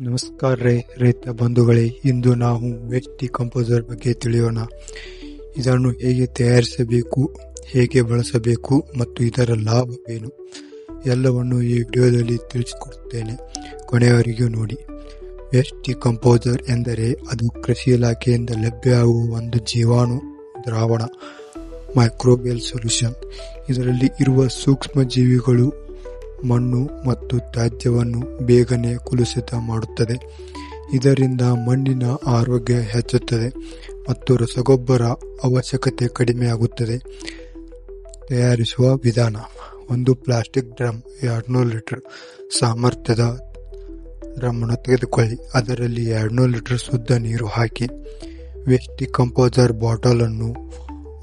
ನಮಸ್ಕಾರ ರೇ ರೈತ ಬಂಧುಗಳೇ, ಇಂದು ನಾವು ವೇಸ್ಟ್ ಡಿಕಂಪೋಸರ್ ಬಗ್ಗೆ ತಿಳಿಯೋಣ. ಇದನ್ನು ಹೇಗೆ ತಯಾರಿಸಬೇಕು, ಹೇಗೆ ಬಳಸಬೇಕು ಮತ್ತು ಇದರ ಲಾಭವೇನು? ಎಲ್ಲವನ್ನು ಈ ವಿಡಿಯೋದಲ್ಲಿ ತಿಳಿಸಿಕೊಡುತ್ತೇನೆ. ಕೊನೆಯವರೆಗೂ ನೋಡಿ. ವೇಸ್ಟ್ ಡಿಕಂಪೋಸರ್ ಎಂದರೆ ಅದು ಕೃಷಿ ಇಲಾಖೆಯಿಂದ ಲಭ್ಯವಾಗುವ ಒಂದು ಜೀವಾಣು, ದ್ರಾವಣ ಮೈಕ್ರೋಬಿಯಲ್ ಸೊಲ್ಯೂಷನ್ ಇದರಲ್ಲಿ ಇರುವ ಸೂಕ್ಷ್ಮ ಜೀವಿಗಳು ಮಣ್ಣು ಮತ್ತು ತ್ಯಾಜ್ಯವನ್ನು ಬೇಗನೆ ಕುಲುಷಿತ ಮಾಡುತ್ತದೆ. ಇದರಿಂದ ಮಣ್ಣಿನ ಆರೋಗ್ಯ ಹೆಚ್ಚುತ್ತದೆ ಮತ್ತು ರಸಗೊಬ್ಬರ ಅವಶ್ಯಕತೆ ಕಡಿಮೆಯಾಗುತ್ತದೆ. ತಯಾರಿಸುವ ವಿಧಾನ, ಒಂದು ಪ್ಲಾಸ್ಟಿಕ್ ಡ್ರಮ್ ಎರಡ್ನೂರು ಲೀಟರ್ ಸಾಮರ್ಥ್ಯದ ಡ್ರಮ್ಮನ್ನು ತೆಗೆದುಕೊಳ್ಳಿ. ಅದರಲ್ಲಿ ಎರಡ್ನೂರು ಲೀಟರ್ ಶುದ್ಧ ನೀರು ಹಾಕಿ ವೇಸ್ಟ್ ಕಂಪೋಸರ್ ಬಾಟಲನ್ನು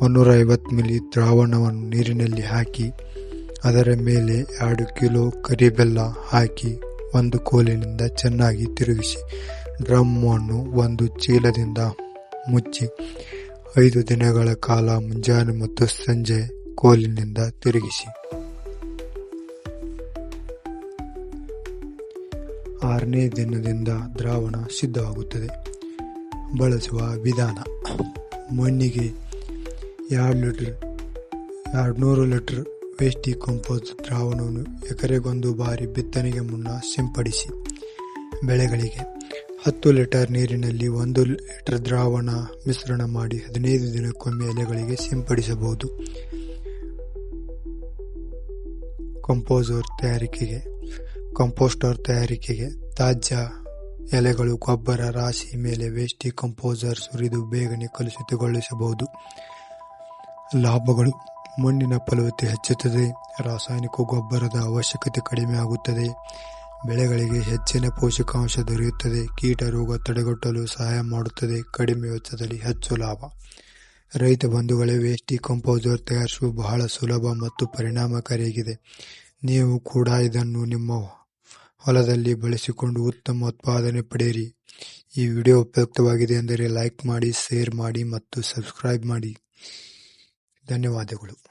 ಒಂದೂರ ಐವತ್ತು ಮಿಲಿ ದ್ರಾವಣವನ್ನು ನೀರಿನಲ್ಲಿ ಹಾಕಿ ಅದರ ಮೇಲೆ ಎರಡು ಕಿಲೋ ಕರಿಬೆಲ್ಲ ಹಾಕಿ ಒಂದು ಕೋಲಿನಿಂದ ಚೆನ್ನಾಗಿ ತಿರುಗಿಸಿ, ಡ್ರಮ್ಮನ್ನು ಒಂದು ಚೀಲದಿಂದ ಮುಚ್ಚಿ, ಐದು ದಿನಗಳ ಕಾಲ ಮುಂಜಾನೆ ಮತ್ತು ಸಂಜೆ ಕೋಲಿನಿಂದ ತಿರುಗಿಸಿ. ಆರನೇ ದಿನದಿಂದ ದ್ರಾವಣ ಸಿದ್ಧವಾಗುತ್ತದೆ. ಬಳಸುವ ವಿಧಾನ, ಮಣ್ಣಿಗೆ ಎರಡು ಲೀಟರ್ ಎರಡುನೂರು ಲೀಟರ್ ವೇಸ್ಟ್ ಡಿಕಂಪೋಸ್ ದ್ರಾವಣವನ್ನು ಎಕರೆಗೊಂದು ಬಾರಿ ಬಿತ್ತನೆಗೆ ಮುನ್ನ ಸಿಂಪಡಿಸಿ ಬೆಳೆಗಳಿಗೆ ಹತ್ತು ಲೀಟರ್ ನೀರಿನಲ್ಲಿ ಒಂದು ಲೀಟರ್ ದ್ರಾವಣ ಮಿಶ್ರಣ ಮಾಡಿ ಹದಿನೈದು ದಿನಕ್ಕೊಮ್ಮೆ ಎಲೆಗಳಿಗೆ ಸಿಂಪಡಿಸಬಹುದು. ಕಂಪೋಸರ್ ತಯಾರಿಕೆಗೆ, ಕಂಪೋಸ್ಟರ್ ತಯಾರಿಕೆಗೆ ತಾಜ್ಯ ಎಲೆಗಳು ಗೊಬ್ಬರ ರಾಶಿ ಮೇಲೆ ವೇಸ್ಟಿ ಕಂಪೋಸರ್ ಸುರಿದು ಬೇಗನೆ ಕಲುಷಿತಗೊಳಿಸಬಹುದು. ಲಾಭಗಳು ಮಣ್ಣಿನ ಫಲವತ್ತತೆ ಹೆಚ್ಚುತ್ತದೆ, ರಾಸಾಯನಿಕ ಗೊಬ್ಬರದ ಅವಶ್ಯಕತೆ ಕಡಿಮೆ ಆಗುತ್ತದೆ, ಬೆಳೆಗಳಿಗೆ ಹೆಚ್ಚಿನ ಪೋಷಕಾಂಶ ದೊರೆಯುತ್ತದೆ, ಕೀಟ ರೋಗ ತಡೆಗಟ್ಟಲು ಸಹಾಯ ಮಾಡುತ್ತದೆ, ಕಡಿಮೆ ವೆಚ್ಚದಲ್ಲಿ ಹೆಚ್ಚು ಲಾಭ. ರೈತ ಬಂಧುಗಳೇ ವೇಸ್ಟಿ ಕಂಪೋಸರ್ ತಯಾರಿಸುವ ಬಹಳ ಸುಲಭ ಮತ್ತು ಪರಿಣಾಮಕಾರಿಯಾಗಿದೆ. ನೀವು ಕೂಡ ಇದನ್ನು ನಿಮ್ಮ ಹೊಲದಲ್ಲಿ ಬಳಸಿಕೊಂಡು ಉತ್ತಮ ಉತ್ಪಾದನೆ ಪಡೆಯಿರಿ. ಈ ವಿಡಿಯೋ ಉಪಯುಕ್ತವಾಗಿದೆ ಎಂದರೆ ಲೈಕ್ ಮಾಡಿ, ಶೇರ್ ಮಾಡಿ ಮತ್ತು ಸಬ್ಸ್ಕ್ರೈಬ್ ಮಾಡಿ. ಧನ್ಯವಾದಗಳು.